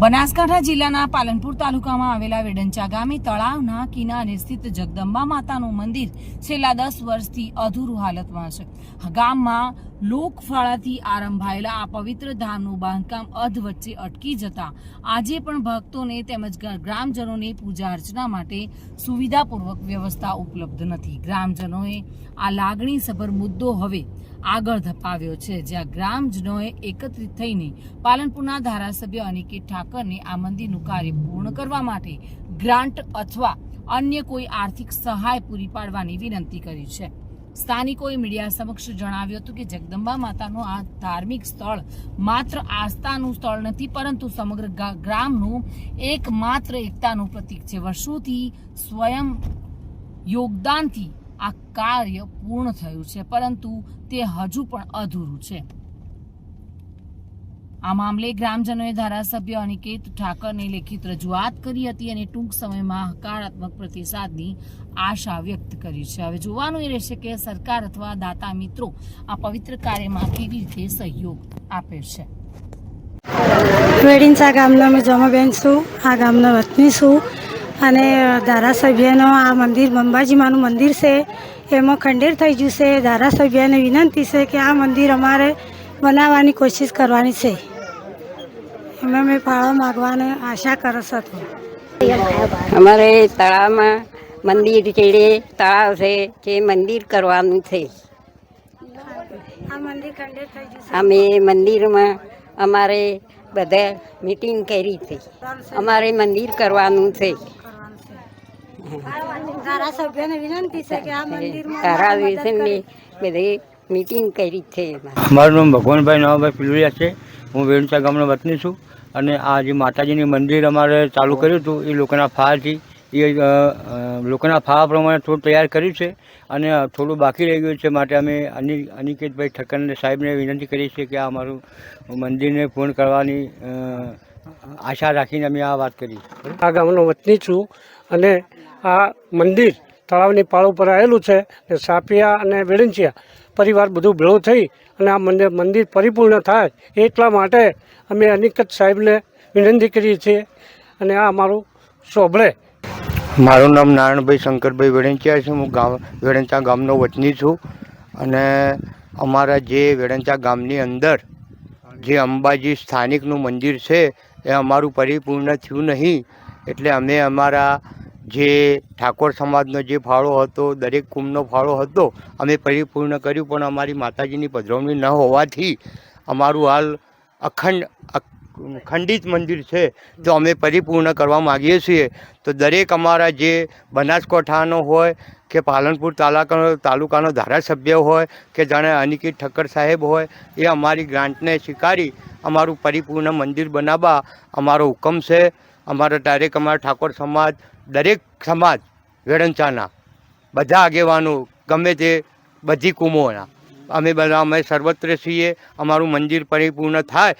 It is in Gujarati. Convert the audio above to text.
બનાસકાંઠા જિલ્લાના પાલનપુર તાલુકામાં આવેલા વેડંચા ગામે તળાવના કિનારે સ્થિત જગદંબા માતાનું મંદિર છેલ્લા દસ વર્ષથી અધૂરું હાલતમાં છે. ગામમાં લોકફાળાથી આરંભાયેલા આ પવિત્ર ધામનું બાંધકામ અધ વચ્ચે અટકી જતા આજે પણ ભક્તોને તેમજ ગ્રામજનોને પૂજા અર્ચના માટે સુવિધાપૂર્વક વ્યવસ્થા ઉપલબ્ધ નથી. ગ્રામજનોએ આ લાગણીસભર મુદ્દો હવે આગળ ધપાવ્યો છે. જ્યાં ગ્રામજનોએ એકત્રિત થઈને પાલનપુરના ધારાસભ્ય અનિકેત ઠાકરને આ મંદિરનું કાર્ય પૂર્ણ કરવા માટે ગ્રાન્ટ અથવા અન્ય કોઈ આર્થિક સહાય પૂરી પાડવાની વિનંતી કરી છે. સ્થાનિકોએ મીડિયા સમક્ષ જણાવ્યું હતું કે જગદંબા માતાનું આ ધાર્મિક સ્થળ માત્ર આસ્થાનું સ્થળ નથી, પરંતુ સમગ્ર ગ્રામનું એકમાત્ર એકતાનું પ્રતીક છે. વર્ષોથી સ્વયં યોગદાનથી આ કાર્ય પૂર્ણ થયું છે, પરંતુ તે હજુ પણ અધૂરું છે. આ મામલે ગ્રામજનોએ ધારાસભ્ય અનિકેત ઠાકરને લેખિત રજૂઆત કરી હતી અને ટૂંક સમયમાં હકારાત્મક પ્રતિસાદની આશા વ્યક્ત કરી છે. હવે જોવાનું એ રહેશે કે સરકાર અથવા દાતા મિત્રો આ પવિત્ર કાર્યમાં કેવી રીતે સહયોગ આપે છે. વેડિંસા ગામના મેં જમાબેન છું. આ ગામના વતની છું. અને ધારાસભ્યનો આ મંદિર અંબાજીમાંનું મંદિર છે. એમાં ખંડેર થઈ ગયું છે. ધારાસભ્યને વિનંતી છે કે આ મંદિર અમારે બનાવવાની કોશિશ કરવાની છે. એમાં મેં ફાળો માગવાની આશા કરસ હતો અમારે તળાવમાં મંદિર ચેડે તળાવ છે જે મંદિર કરવાનું છે. અમે મંદિરમાં અમારે બધા મિટિંગ કરી હતી અમારે મંદિર કરવાનું છે. ધારાસભ્યને વિનંતી છે કે આ મંદિરમાં તારા વિશેની બધી મીટિંગ કરી છે મારું નામ ભગવાનભાઈ નવાભાઈ પિલુરિયા છે. હું વેણસા ગામનો વતની છું અને આ જે માતાજીની મંદિર અમારે ચાલુ કર્યું હતું એ લોકોના ફાળથી એ લોકોના ફાળા પ્રમાણે થોડું તૈયાર કર્યું છે અને થોડું બાકી રહી ગયું છે માટે અમે અનિ અનિકેતભાઈ ઠક્કરને સાહેબને વિનંતી કરીએ છીએ કે આ અમારું મંદિરને પૂર્ણ કરવાની આશા રાખીને અમે આ વાત કરી આ ગામનો વતની છું અને આ મંદિર તળાવની પાળ ઉપર આવેલું છે ને સાપિયા અને વેડંચિયા પરિવાર બધું ભેળું થઈ અને આ મંદિર મંદિર પરિપૂર્ણ થાય એટલા માટે અમે અનિકત સાહેબને વિનંતી કરીએ છીએ અને આ અમારું સોભળે મારું નામ નારાયણભાઈ શંકરભાઈ વેડંચિયા છે. હું ગામ વેડંચા ગામનો વતની છું અને અમારા જે વેડંચા ગામની અંદર જે અંબાજી સ્થાનિકનું મંદિર છે, એ અમારું પરિપૂર્ણ થયું નહીં. એટલે અમે અમારા જે ઠાકોર સમાજનો જે ફાળો હતો, દરેક કુંભનો ફાળો હતો, અમે પરિપૂર્ણ કર્યું, પણ અમારી માતાજીની પધરવણી ન હોવાથી અમારું હાલ અખંડ ખંડિત મંદિર છે. તો અમે પરિપૂર્ણ કરવા માગીએ છીએ. તો દરેક અમારા જે બનાસકાંઠાનો હોય કે પાલનપુર તાલુકાનો તાલુકાનો ધારાસભ્ય હોય કે જાણે અનિકેત ઠક્કર સાહેબ હોય, એ અમારી ગ્રાન્ટને સ્વીકારી અમારું પરિપૂર્ણ મંદિર બનાવવા અમારો હુકમ છે. અમારા ડાયરેક્ટ અમારા ઠાકોર સમાજ, દરેક સમાજ વેડંચાના બધા આગેવાનો, ગમે તે બધી કુમોના. અમે બધા, અમે સર્વત્ર છીએ, અમારું મંદિર પરિપૂર્ણ થાય